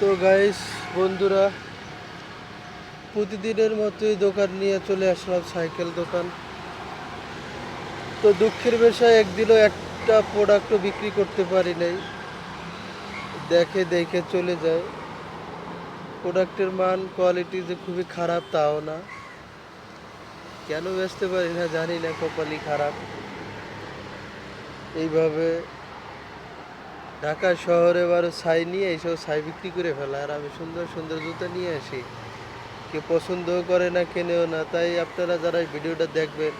তো গাইস বন্ধুরা, প্রতিদিনের মতোই দোকান নিয়ে চলে আসলাম, সাইকেল দোকান। তো দুঃখের বিষয়, একদিনও একটা প্রোডাক্টও বিক্রি করতে পারি নাই। দেখে দেখে চলে যায়। প্রোডাক্টের মান কোয়ালিটি যে খুবই খারাপ, তাও না। কেন বেচতে পারি না, জানি না কপালি খারাপ। এইভাবে ঢাকা শহরে বারো ছাই নিয়ে এইসব ছাই বিক্রি করে ফেলা। আর আমি সুন্দর সুন্দর জুতো নিয়ে আসি। কেউ পছন্দও করে না, কেনেও না। তাই আপনারা যারা ভিডিওটা দেখবেন,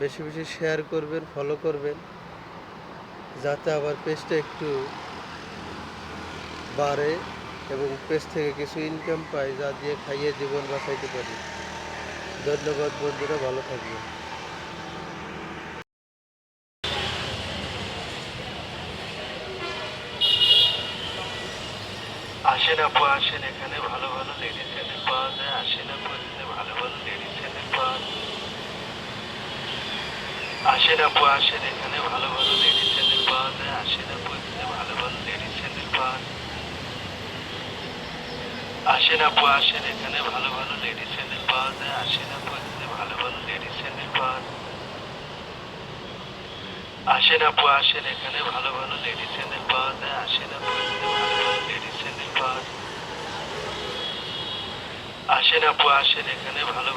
বেশি বেশি শেয়ার করবেন ফলো করবেন, যাতে আবার পেজটা একটু বাড়ে এবং পেজ থেকে কিছু ইনকাম পাই, যা দিয়ে খাইয়ে জীবন বাঁচাইতে পারি। ধন্যবাদ বন্ধুরা, ভালো থাকবেন। আসেন আপু আসেন এখানে ভালো ভালো লেডিস স্যান্ডেল পাওয়া যায়। আসেন আপু এখানে ভালো ভালো লেডিস স্যান্ডেল পাওয়া যায়। আসেন আপু আসেন এখানে ভালো ভালো লেডিস স্যান্ডেল পাওয়া যায়। আসেন আপু এখানে ভালো ভালো লেডিস স্যান্ডেল পাওয়া যায়। আসেন আপু আসেন এখানে ভালো ভালো লেডিস স্যান্ডেল পাওয়া যায়। আসেন আপু এখানে ভালো ভালো লেডিস স্যান্ডেল পাওয়া যায়। আসেন আপু আসেন এখানে ভালো ভালো লেডিস স্যান্ডেল পাওয়া যায় আসেন আপু এখানে ভালো ভালো লেডিস স্যান্ডেল পাওয়া যায় আসেন আপু আসেন এখানে ভালো